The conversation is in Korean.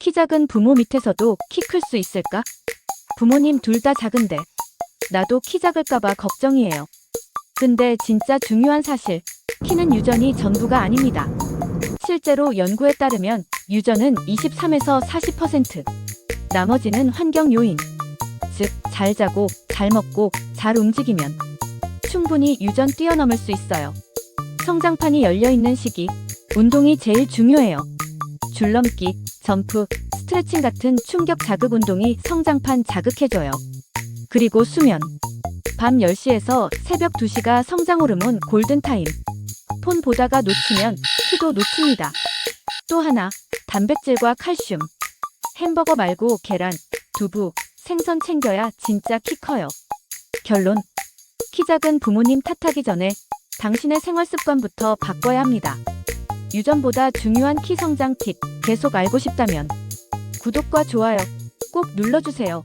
키 작은 부모 밑에서도 키 클 수 있을까? 부모님 둘 다 작은데 나도 키 작을까봐 걱정이에요. 근데 진짜 중요한 사실, 키는 유전이 전부가 아닙니다. 실제로 연구에 따르면 유전은 23에서 40%, 나머지는 환경 요인, 즉, 잘 자고, 잘 먹고, 잘 움직이면 충분히 유전 뛰어넘을 수 있어요. 성장판이 열려있는 시기, 운동이 제일 중요해요. 줄넘기, 점프, 스트레칭 같은 충격 자극 운동이 성장판 자극해줘요. 그리고 수면. 밤 10시에서 새벽 2시가 성장 호르몬 골든타임. 폰 보다가 놓치면 키도 놓칩니다. 또 하나, 단백질과 칼슘. 햄버거 말고 계란, 두부, 생선 챙겨야 진짜 키 커요. 결론. 키 작은 부모님 탓하기 전에 당신의 생활 습관부터 바꿔야 합니다. 유전보다 중요한 키 성장 팁 계속 알고 싶다면 구독과 좋아요 꼭 눌러주세요.